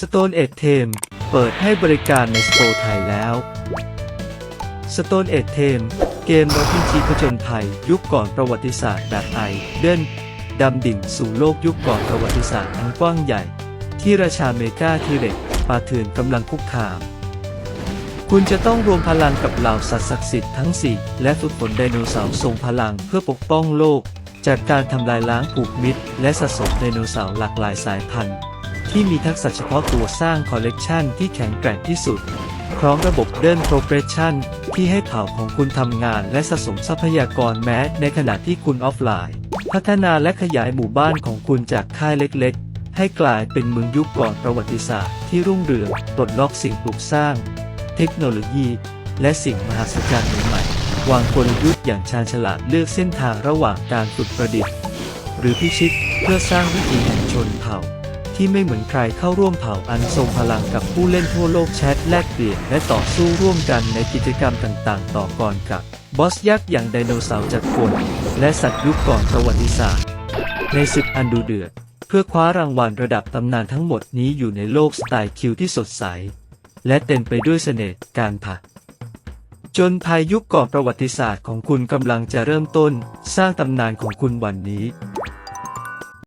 Stone Age t a m เปิดให้บริการในสโตร์ไทยแล้ว Stone Age Theme เกม RPG ผจญภัย ยุคก่อนประวัติศาสตร์แบบไอเดินดำดิ่งสู่โลกยุคก่อนประวัติศาสตร์อันกว้างใหญ่ ที่ราชาเมกาทีเร็กปาเถื่อนกำลังคุกคาม คุณจะต้องรวมพลังกับเหล่าสัตว์ศักดิ์สิทธิ์ทั้ง4และฝึกฝนไดโนเสาร์ทรงพลังเพื่อปกป้องโลก จากการทำลายล้างผูกมิตร และสะสมไดโนเสาร์หลากหลายสายพันธุ์ ที่มีทักษะเฉพาะตัวสร้างคอลเลกชันที่แข็งแกร่งที่สุด พร้อมระบบเดินโปรเกรสชันที่ให้เผ่าของคุณทำงานและสะสมทรัพยากรแม้ในขณะที่คุณออฟไลน์ พัฒนาและขยายหมู่บ้านของคุณจากค่ายเล็กๆ ให้กลายเป็นเมืองยุคก่อนประวัติศาสตร์ที่รุ่งเรืองปลดล็อกสิ่งปลูกสร้าง เทคโนโลยี และสิ่งมหัศจรรย์ใหม่ๆวางกลยุทธ์อย่างชาญฉลาดเลือกเส้นทางระหว่างการฝึกประดิษฐ์ หรือพิชิตเพื่อสร้างวิถีแห่งชนเผ่า ที่ไม่เหมือนใครเข้าร่วมเผ่าอันทรงพลังกับผู้เล่นทั่วโลกแชทแลกเปลี่ยนและต่อสู้ร่วมกันในกิจกรรมต่างๆ ต่อก่อนกับบอสยักษ์อย่างไดโนเสาร์จักรกลและสัตว์ยุคก่อนประวัติศาสตร์ ในศึกอันดูเดือด เพื่อคว้ารางวัลระดับตำนานทั้งหมดนี้อยู่ในโลกสไตล์คิวที่สดใส และเต็มไปด้วยเสน่ห์การผัดจนภายยุคก่อนประวัติศาสตร์ของคุณกำลังจะเริ่มต้น สร้างตำนานของคุณวันนี้